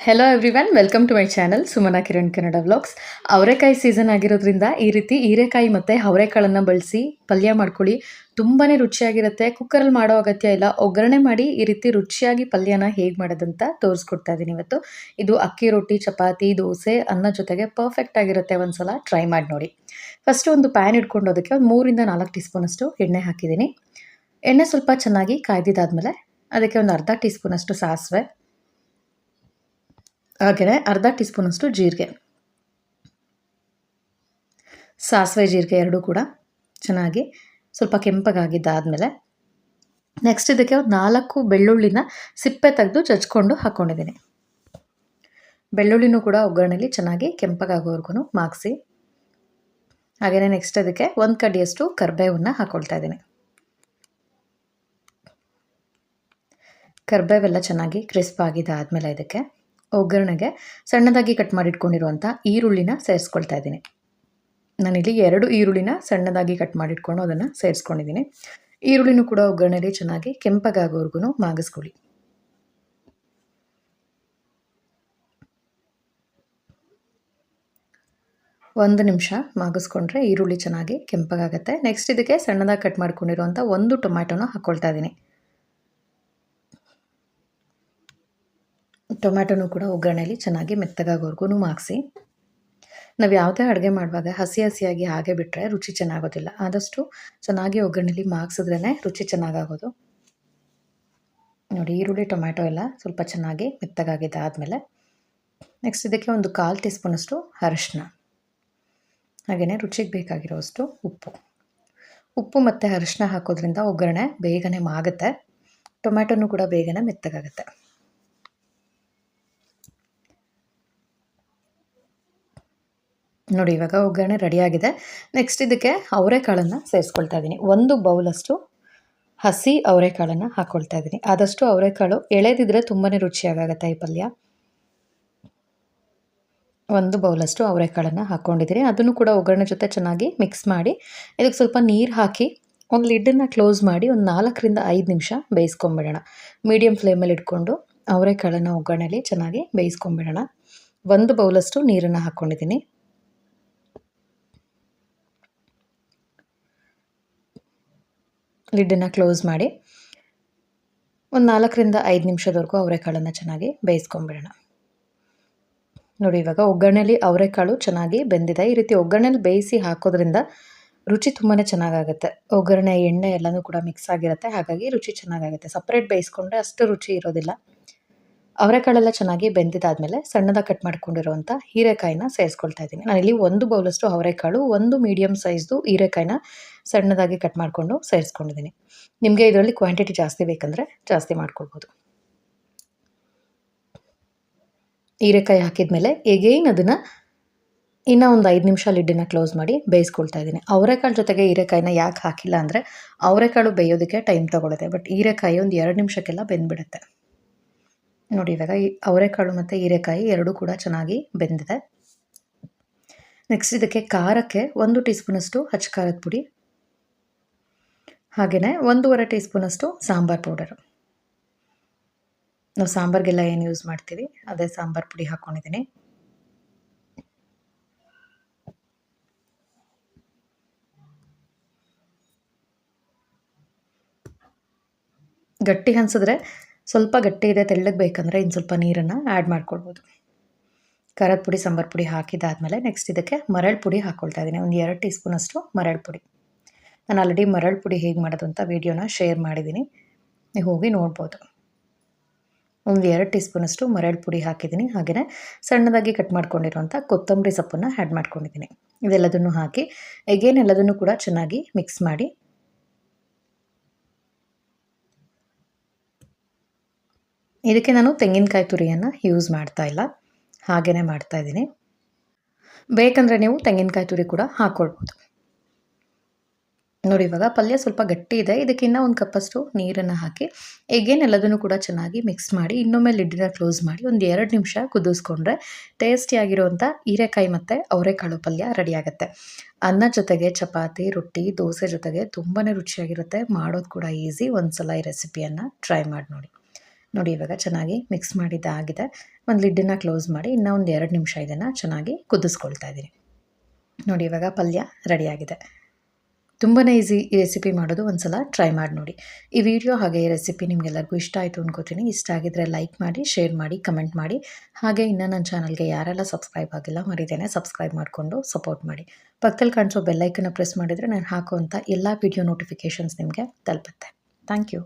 Hello everyone welcome to my channel Sumana Kiran Kannada vlogs ಅವರೆಕಾಯಿ season ಆಗಿರೋದ್ರಿಂದ ಈ ರೀತಿ ಹೀರೆಕಾಯಿ ಮತ್ತು ಅವರೆಕಾಳನ್ನು ಬಳಸಿ ಪಲ್ಯ ಮಾಡ್ಕೊಳ್ಳಿ. ತುಂಬಾ ರುಚಿಯಾಗಿರುತ್ತೆ. ಕುಕ್ಕರಲ್ಲಿ ಮಾಡೋ ಅಗತ್ಯ ಇಲ್ಲ. ಒಗ್ಗರಣೆ ಮಾಡಿ ಈ ರೀತಿ ರುಚಿಯಾಗಿ ಪಲ್ಯನ ಹೇಗೆ ಮಾಡೋದಂತ ತೋರಿಸ್ಕೊಡ್ತಾ ಇದ್ದೀನಿ ಇವತ್ತು. ಇದು ಅಕ್ಕಿ ರೊಟ್ಟಿ, ಚಪಾತಿ, ದೋಸೆ, ಅನ್ನ ಜೊತೆಗೆ ಪರ್ಫೆಕ್ಟ್ ಆಗಿರುತ್ತೆ ಒಂದ್ಸಲ ಟ್ರೈ ಮಾಡಿ ನೋಡಿ. ಫಸ್ಟ್ ಒಂದು ಪ್ಯಾನ್ ಇಟ್ಕೊಂಡು ಅದಕ್ಕೆ ಒಂದು ಮೂರಿಂದ ನಾಲ್ಕು ಟೀ ಸ್ಪೂನಷ್ಟು ಎಣ್ಣೆ ಹಾಕಿದ್ದೀನಿ. ಎಣ್ಣೆ ಸ್ವಲ್ಪ ಚೆನ್ನಾಗಿ ಕಾಯ್ದಿದ್ದಾದ್ಮೇಲೆ ಅದಕ್ಕೆ ಒಂದು ಅರ್ಧ ಟೀ ಸ್ಪೂನಷ್ಟು ಸಾಸಿವೆ ಹಾಗೆಯೇ ಅರ್ಧ ಟೀ ಸ್ಪೂನಷ್ಟು ಜೀರಿಗೆ. ಸಾಸಿವೆ ಜೀರಿಗೆ ಎರಡೂ ಕೂಡ ಚೆನ್ನಾಗಿ ಸ್ವಲ್ಪ ಕೆಂಪಗಾಗಿದ್ದಾದಮೇಲೆ ನೆಕ್ಸ್ಟ್ ಇದಕ್ಕೆ ಒಂದು ನಾಲ್ಕು ಬೆಳ್ಳುಳ್ಳಿನ ಸಿಪ್ಪೆ ತೆಗೆದು ಚಚ್ಕೊಂಡು ಹಾಕ್ಕೊಂಡಿದ್ದೀನಿ ಬೆಳ್ಳುಳ್ಳಿನೂ ಕೂಡ ಒಗ್ಗರಣೆಯಲ್ಲಿ ಚೆನ್ನಾಗಿ ಕೆಂಪಗಾಗೋವರೆಗೂ ಮಾಗಿಸಿ. ಹಾಗೆಯೇ ನೆಕ್ಸ್ಟ್ ಅದಕ್ಕೆ ಒಂದು ಕಡಿಯಷ್ಟು ಕರ್ಬೇವನ್ನ ಹಾಕ್ಕೊಳ್ತಾ ಇದ್ದೀನಿ. ಕರ್ಬೇವೆಲ್ಲ ಚೆನ್ನಾಗಿ ಕ್ರಿಸ್ಪ್ ಆಗಿದೆ ಆದಮೇಲೆ ಇದಕ್ಕೆ ಒಗ್ಗರಣೆಗೆ ಸಣ್ಣದಾಗಿ ಕಟ್ ಮಾಡಿಟ್ಕೊಂಡಿರುವಂಥ ಈರುಳ್ಳಿನ ಸೇರಿಸ್ಕೊಳ್ತಾ ಇದ್ದೀನಿ. ನಾನಿಲ್ಲಿ ಎರಡು ಈರುಳ್ಳಿನ ಸಣ್ಣದಾಗಿ ಕಟ್ ಮಾಡಿಟ್ಕೊಂಡು ಅದನ್ನು ಸೇರಿಸ್ಕೊಂಡಿದ್ದೀನಿ. ಈರುಳ್ಳಿನೂ ಕೂಡ ಒಗ್ಗರಣೆಯಲ್ಲಿ ಚೆನ್ನಾಗಿ ಕೆಂಪಗಾಗೋವರೆಗೂ ಮಾಗಿಸ್ಕೊಳ್ಳಿ. ಒಂದು ನಿಮಿಷ ಮಾಗಿಸ್ಕೊಂಡ್ರೆ ಈರುಳ್ಳಿ ಚೆನ್ನಾಗಿ ಕೆಂಪಗಾಗುತ್ತೆ ನೆಕ್ಸ್ಟ್ ಇದಕ್ಕೆ ಸಣ್ಣದಾಗಿ ಕಟ್ ಮಾಡ್ಕೊಂಡಿರುವಂಥ ಒಂದು ಟೊಮ್ಯಾಟೊನ ಹಾಕ್ಕೊಳ್ತಾ ಇದ್ದೀನಿ. ಟೊಮ್ಯಾಟೊನೂ ಕೂಡ ಒಗ್ಗರಣೆಯಲ್ಲಿ ಚೆನ್ನಾಗಿ ಮೆತ್ತಗಾಗೋರ್ಗೂ ಮಾಗಿಸಿ ನಾವು ಯಾವುದೇ ಅಡುಗೆ ಮಾಡುವಾಗ ಹಸಿ ಹಸಿಯಾಗಿ ಹಾಗೆ ಬಿಟ್ಟರೆ ರುಚಿ ಚೆನ್ನಾಗೋದಿಲ್ಲ. ಆದಷ್ಟು ಚೆನ್ನಾಗಿ ಒಗ್ಗರಣೆಲಿ ಮಾಗಿಸಿದ್ರೇ ರುಚಿ ಚೆನ್ನಾಗಾಗೋದು. ನೋಡಿ ಈರುಳ್ಳಿ, ಟೊಮ್ಯಾಟೊ ಎಲ್ಲ ಸ್ವಲ್ಪ ಚೆನ್ನಾಗಿ ಮೆತ್ತಗಾಗಿದೆ ಆದಮೇಲೆ. ನೆಕ್ಸ್ಟ್ ಇದಕ್ಕೆ ಒಂದು ಕಾಲು ಟೀ ಸ್ಪೂನಷ್ಟು ಅರಶಿನ. ಹಾಗೆಯೇ ರುಚಿಗೆ ಬೇಕಾಗಿರೋಷ್ಟು ಉಪ್ಪು. ಉಪ್ಪು ಮತ್ತು ಅರಶಿನ ಹಾಕೋದ್ರಿಂದ ಒಗ್ಗರಣೆ ಬೇಗನೆ ಮಾಗುತ್ತೆ. ಟೊಮ್ಯಾಟೊನೂ ಕೂಡ ಬೇಗನೆ ಮೆತ್ತಗಾಗುತ್ತೆ. ನೋಡಿ, ಇವಾಗ ಒಗ್ಗರಣೆ ರೆಡಿಯಾಗಿದೆ ನೆಕ್ಸ್ಟ್ ಇದಕ್ಕೆ ಅವರೆಕಾಳನ್ನು ಸೇರಿಸ್ಕೊಳ್ತಾ ಇದ್ದೀನಿ. ಒಂದು ಬೌಲಷ್ಟು ಹಸಿ ಅವರೆಕಾಳನ್ನು ಹಾಕ್ಕೊಳ್ತಾ ಇದ್ದೀನಿ. ಆದಷ್ಟು ಅವರೆಕಾಳು ಎಳೆದಿದ್ರೆ ತುಂಬಾ ರುಚಿಯಾಗುತ್ತೆ ಈ ಪಲ್ಯ. ಒಂದು ಬೌಲಷ್ಟು ಅವರೆಕಾಳನ್ನು ಹಾಕ್ಕೊಂಡಿದ್ದೀನಿ ಅದನ್ನು ಕೂಡ ಒಗ್ಗರಣೆ ಜೊತೆ ಚೆನ್ನಾಗಿ ಮಿಕ್ಸ್ ಮಾಡಿ, ಇದಕ್ಕೆ ಸ್ವಲ್ಪ ನೀರು ಹಾಕಿ ಒಂದು ಲಿಡ್ಡನ್ನು ಕ್ಲೋಸ್ ಮಾಡಿ ಒಂದು ನಾಲ್ಕರಿಂದ ಐದು ನಿಮಿಷ ಬೇಯಿಸ್ಕೊಂಬಿಡೋಣ. ಮೀಡಿಯಮ್ ಫ್ಲೇಮಲ್ಲಿ ಇಟ್ಕೊಂಡು ಅವರೆಕಾಳನ್ನು ಒಗ್ಗರಣೆಯಲ್ಲಿ ಚೆನ್ನಾಗಿ ಬೇಯಿಸ್ಕೊಂಬಿಡೋಣ. ಒಂದು ಬೌಲಷ್ಟು ನೀರನ್ನು ಹಾಕ್ಕೊಂಡಿದ್ದೀನಿ ಲಿಡ್ಡನ್ನು ಕ್ಲೋಸ್ ಮಾಡಿ ಒಂದು ನಾಲ್ಕರಿಂದ ಐದು ನಿಮಿಷದವರೆಗೂ ಅವರೆಕಾಳನ್ನು ಚೆನ್ನಾಗಿ ಬೇಯಿಸ್ಕೊಂಬಿಡೋಣ. ನೋಡಿ, ಇವಾಗ ಒಗ್ಗರಣೆಲಿ ಅವರೆಕಾಳು ಚೆನ್ನಾಗಿ ಬೆಂದಿದೆ. ಈ ರೀತಿ ಒಗ್ಗರಣೆಲಿ ಬೇಯಿಸಿ ಹಾಕೋದ್ರಿಂದ ರುಚಿ ತುಂಬಾ ಚೆನ್ನಾಗಾಗುತ್ತೆ. ಒಗ್ಗರಣೆ, ಎಣ್ಣೆ ಎಲ್ಲನೂ ಕೂಡ ಮಿಕ್ಸ್ ಆಗಿರುತ್ತೆ. ಹಾಗಾಗಿ ರುಚಿ ಚೆನ್ನಾಗಾಗುತ್ತೆ. ಸಪ್ರೇಟ್ ಬೇಯಿಸ್ಕೊಂಡ್ರೆ ಅಷ್ಟು ರುಚಿ ಇರೋದಿಲ್ಲ. ಅವರೆಕಾಳೆಲ್ಲ ಚೆನ್ನಾಗಿ ಬೆಂದಿದ್ದಾದಮೇಲೆ ಸಣ್ಣದಾಗಿ ಕಟ್ ಮಾಡ್ಕೊಂಡಿರುವಂಥ ಹೀರೆಕಾಯಿನ ಸೇರಿಸ್ಕೊಳ್ತಾ ಇದ್ದೀನಿ. ನಾನಿಲ್ಲಿ ಒಂದು ಬೌಲಷ್ಟು ಅವರೆಕಾಳು, ಒಂದು ಮೀಡಿಯಮ್ ಸೈಜ್ದು ಹೀರೆಕಾಯಿನ ಸಣ್ಣದಾಗಿ ಕಟ್ ಮಾಡಿಕೊಂಡು ಸೇರಿಸ್ಕೊಂಡಿದ್ದೀನಿ. ನಿಮಗೆ ಇದರಲ್ಲಿ ಕ್ವಾಂಟಿಟಿ ಜಾಸ್ತಿ ಬೇಕಂದರೆ ಜಾಸ್ತಿ ಮಾಡ್ಕೊಳ್ಬೋದು. ಹೀರೆಕಾಯಿ ಹಾಕಿದ ಮೇಲೆ ಎಗೈನ್ ಅದನ್ನು ಇನ್ನೂ ಒಂದು ಐದು ನಿಮಿಷ ಲಿಡ್ಡಿನ ಕ್ಲೋಸ್ ಮಾಡಿ ಬೇಯಿಸ್ಕೊಳ್ತಾ ಇದ್ದೀನಿ. ಅವರೆಕಾಳು ಜೊತೆಗೆ ಹೀರೆಕಾಯಿನ ಯಾಕೆ ಹಾಕಿಲ್ಲ ಅಂದರೆ ಅವರೆಕಾಳು ಬೇಯೋದಕ್ಕೆ ಟೈಮ್ ತೊಗೊಳುತ್ತೆ ಬಟ್ ಹೀರೆಕಾಯಿ ಒಂದು ಎರಡು ನಿಮಿಷಕ್ಕೆಲ್ಲ ಬೆಂದ್ಬಿಡುತ್ತೆ. ನೋಡಿ ಇವಾಗ ಅವರೆಕಾಳು ಮತ್ತು ಹೀರೆಕಾಯಿ ಎರಡೂ ಕೂಡ ಚೆನ್ನಾಗಿ ಬೆಂದಿದೆ. ನೆಕ್ಸ್ಟ್ ಇದಕ್ಕೆ ಖಾರಕ್ಕೆ ಒಂದು ಟೀ ಸ್ಪೂನಷ್ಟು ಹಚ್ಚ ಖಾರದ ಪುಡಿ ಹಾಗೆಯೇ ಒಂದೂವರೆ ಟೀ ಸ್ಪೂನಷ್ಟು ಸಾಂಬಾರು ಪೌಡರು. ನಾವು ಸಾಂಬಾರ್ಗೆಲ್ಲ ಏನು ಯೂಸ್ ಮಾಡ್ತೀವಿ? ಅದೇ ಸಾಂಬಾರು ಪುಡಿ ಹಾಕ್ಕೊಂಡಿದ್ದೀನಿ ಗಟ್ಟಿ ಅನ್ಸಿದ್ರೆ ಸ್ವಲ್ಪ ಗಟ್ಟಿ ಇದೆ, ತೆಳ್ಳಗೆ ಬೇಕಂದರೆ ಇನ್ನು ಸ್ವಲ್ಪ ನೀರನ್ನು ಆ್ಯಡ್ ಮಾಡ್ಕೊಳ್ಬೋದು. ಖಾರದ ಪುಡಿ, ಸಾಂಬಾರು ಪುಡಿ ಹಾಕಿದ್ದಾದಮೇಲೆ ನೆಕ್ಸ್ಟ್ ಇದಕ್ಕೆ ಮರಳು ಪುಡಿ ಹಾಕ್ಕೊಳ್ತಾ ಇದ್ದೀನಿ ಒಂದು ಎರಡು ಟೀ ಸ್ಪೂನಷ್ಟು ಮರಳು ಪುಡಿ. ನಾನು ಆಲ್ರೆಡಿ ಮರಳು ಪುಡಿ ಹೇಗೆ ಮಾಡೋದು ಅಂತ ವೀಡಿಯೋನ ಶೇರ್ ಮಾಡಿದ್ದೀನಿ ನೀವು ಹೋಗಿ ನೋಡ್ಬೋದು. ಒಂದು ಎರಡು ಟೀ ಸ್ಪೂನಷ್ಟು ಮರಳು ಪುಡಿ ಹಾಕಿದ್ದೀನಿ ಹಾಗೆಯೇ ಸಣ್ಣದಾಗಿ ಕಟ್ ಮಾಡ್ಕೊಂಡಿರುವಂಥ ಕೊತ್ತಂಬರಿ ಸೊಪ್ಪನ್ನು ಆ್ಯಡ್ ಮಾಡ್ಕೊಂಡಿದ್ದೀನಿ ಇದೆಲ್ಲದನ್ನು ಹಾಕಿ ಎಗೇನ್ ಎಲ್ಲದನ್ನು ಕೂಡ ಚೆನ್ನಾಗಿ ಮಿಕ್ಸ್ ಮಾಡಿ ಇದಕ್ಕೆ ನಾನು ತೆಂಗಿನಕಾಯಿ ತುರಿಯನ್ನು ಯೂಸ್ ಮಾಡ್ತಾ ಇಲ್ಲ. ಹಾಗೇ ಮಾಡ್ತಾಯಿದ್ದೀನಿ ಬೇಕಂದರೆ ನೀವು ತೆಂಗಿನಕಾಯಿ ತುರಿ ಕೂಡ ಹಾಕ್ಕೊಳ್ಬೋದು ನೋಡಿ, ಇವಾಗ ಪಲ್ಯ ಸ್ವಲ್ಪ ಗಟ್ಟಿ ಇದೆ. ಇದಕ್ಕೆ ಇನ್ನೂ ಒಂದು ಕಪ್ಪಷ್ಟು ನೀರನ್ನು ಹಾಕಿ ಎಗೇನ್ ಎಲ್ಲದನ್ನು ಕೂಡ ಚೆನ್ನಾಗಿ ಮಿಕ್ಸ್ ಮಾಡಿ, ಇನ್ನೊಮ್ಮೆ ಲಿಡ್ಡಿನ ಕ್ಲೋಸ್ ಮಾಡಿ ಒಂದು ಎರಡು ನಿಮಿಷ ಕುದಿಸ್ಕೊಂಡ್ರೆ ಟೇಸ್ಟಿಯಾಗಿರುವಂಥ ಹೀರೆಕಾಯಿ ಮತ್ತು ಅವರೆಕಾಳು ಪಲ್ಯ ರೆಡಿಯಾಗುತ್ತೆ ಅನ್ನ ಜೊತೆಗೆ ಚಪಾತಿ, ರೊಟ್ಟಿ, ದೋಸೆ ಜೊತೆಗೆ ತುಂಬಾ ರುಚಿಯಾಗಿರುತ್ತೆ. ಮಾಡೋದು ಕೂಡ ಈಸಿ ಒಂದು ಸಲ ಈ ರೆಸಿಪಿಯನ್ನು ಟ್ರೈ ಮಾಡಿ ನೋಡಿ. ನೋಡಿ, ಇವಾಗ ಚೆನ್ನಾಗಿ ಮಿಕ್ಸ್ ಮಾಡಿದ್ದಾಗಿದೆ. ಒಂದು ಲಿಡ್ಡನ್ನು ಕ್ಲೋಸ್ ಮಾಡಿ ಇನ್ನೂ ಒಂದು ಎರಡು ನಿಮಿಷ ಇದನ್ನು ಚೆನ್ನಾಗಿ ಕುದಿಸ್ಕೊಳ್ತಾ ಇದ್ದೀನಿ. ನೋಡಿ, ಇವಾಗ ಪಲ್ಯ ರೆಡಿಯಾಗಿದೆ ತುಂಬಾ ಈಸಿ ಈ ರೆಸಿಪಿ ಮಾಡೋದು ಒಂದು ಸಲ ಟ್ರೈ ಮಾಡಿ ನೋಡಿ. ಈ ವಿಡಿಯೋ ಹಾಗೆ ಈ ರೆಸಿಪಿ ನಿಮಗೆಲ್ಲರಿಗೂ ಇಷ್ಟ ಆಯಿತು ಅಂದ್ಕೋತೀನಿ ಇಷ್ಟ ಆಗಿದ್ರೆ ಲೈಕ್ ಮಾಡಿ ಶೇರ್ ಮಾಡಿ ಕಮೆಂಟ್ ಮಾಡಿ. ಹಾಗೆ ಇನ್ನೂ ನನ್ನ ಚಾನಲ್ಗೆ ಯಾರೆಲ್ಲ ಸಬ್ಸ್ಕ್ರೈಬ್ ಆಗಿಲ್ಲ, ಮರಿದೇನೆ ಸಬ್ಸ್ಕ್ರೈಬ್ ಮಾಡಿಕೊಂಡು ಸಪೋರ್ಟ್ ಮಾಡಿ. ಪಕ್ಕದಲ್ಲಿ ಕಾಣಿಸೋ ಬೆಲ್ಲೈಕನ್ನ ಪ್ರೆಸ್ ಮಾಡಿದರೆ ನಾನು ಹಾಕುವಂಥ ಎಲ್ಲ ವಿಡಿಯೋ ನೋಟಿಫಿಕೇಷನ್ಸ್ ನಿಮಗೆ ತಲುಪುತ್ತೆ. Thank you